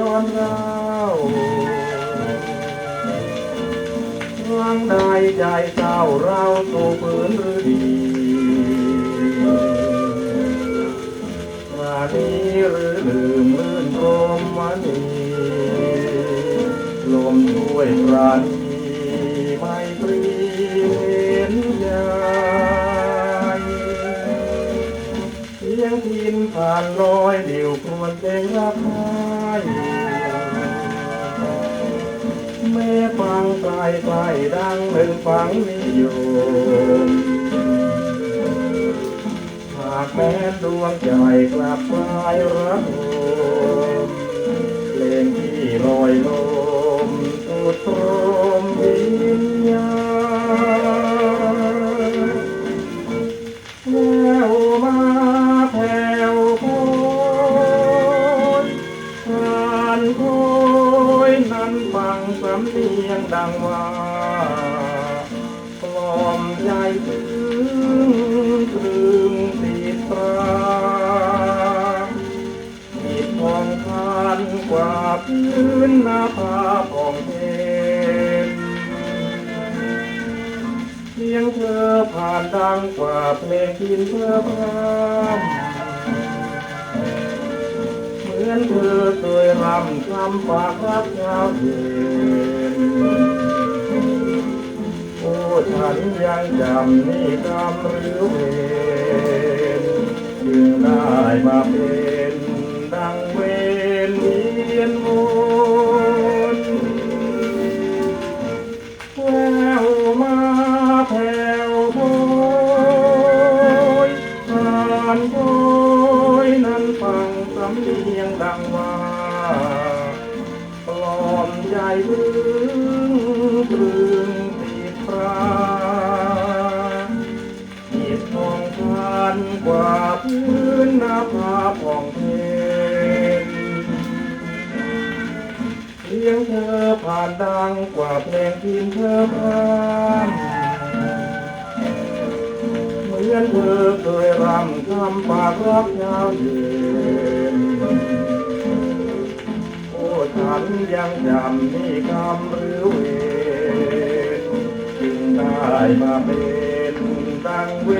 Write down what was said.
ร้อนร้าวร่างใดใจเจ้าเราโตเปื้อนดีมานี้หรือลืมลื่นลมมานีลมด้วยปราณีไม่ปรีเห็นยายเพียงทินผ่านลม เพลงรักไม้แม่ฟังไกลไกลดังหนึ่งฟังนิยมหากแม้ดวงใจกลับกลายระโสำเนียงดังว่ากล่อมใจถึงตรึงติดตราจิตทองทานกว่าพื้นหน้าผาผ่องเพนเสียงเธอผ่านดังกว่าเพลงพินเพื่อพรำเหมือนเธอเคยรำคำฝากรับเช้าเย็น โอ้ฉันยังจำนี่กรรมหรือเวรจึงได้มาเป็นดังเวนเวียนวนแววมาแผ่วโบยผ่านโบยนั้นฟังสำเนียงดังว่าปลอมใจ นหน้าผาผ่องเพนเสียงเธอผ่านดังกว่าเพลงพินเธอพรำเหมือนเธอเคยรำคำปากรักยาวเย็นโอ้ฉันยังจำนี่คำหรือเวรจึงได้มาเป็นดังเว